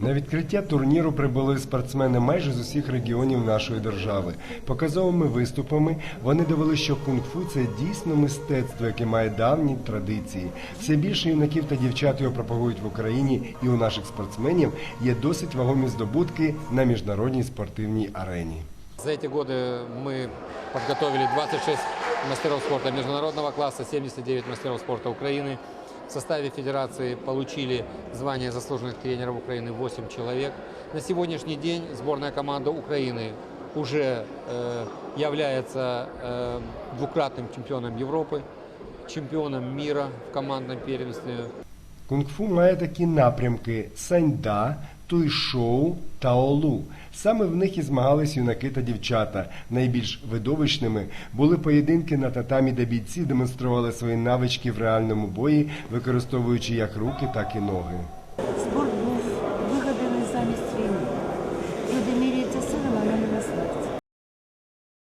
На відкриття турніру прибули спортсмени майже з усіх регіонів нашої держави. Показовими виступами вони довели, що кунг-фу – це дійсно мистецтво, яке має давні традиції. Все більше юнаків та дівчат його пропагують в Україні, і у наших спортсменів є досить вагомі здобутки на міжнародній спортивній арені. За эти годы мы подготовили 26 мастеров спорта международного класса, 79 мастеров спорта Украины. В составе федерации получили звание заслуженных тренеров Украины 8 человек. На сегодняшний день сборная команда Украины уже э, является э, двукратным чемпионом Европы, чемпионом мира в командном первенстве, Кунг-фу має такі напрямки: саньда, туйшоу та олу. Саме в них і змагались юнаки та дівчата. Найбільш видовищними були поєдинки на татамі, де бійці демонстрували свої навички в реальному бої, використовуючи як руки, так і ноги.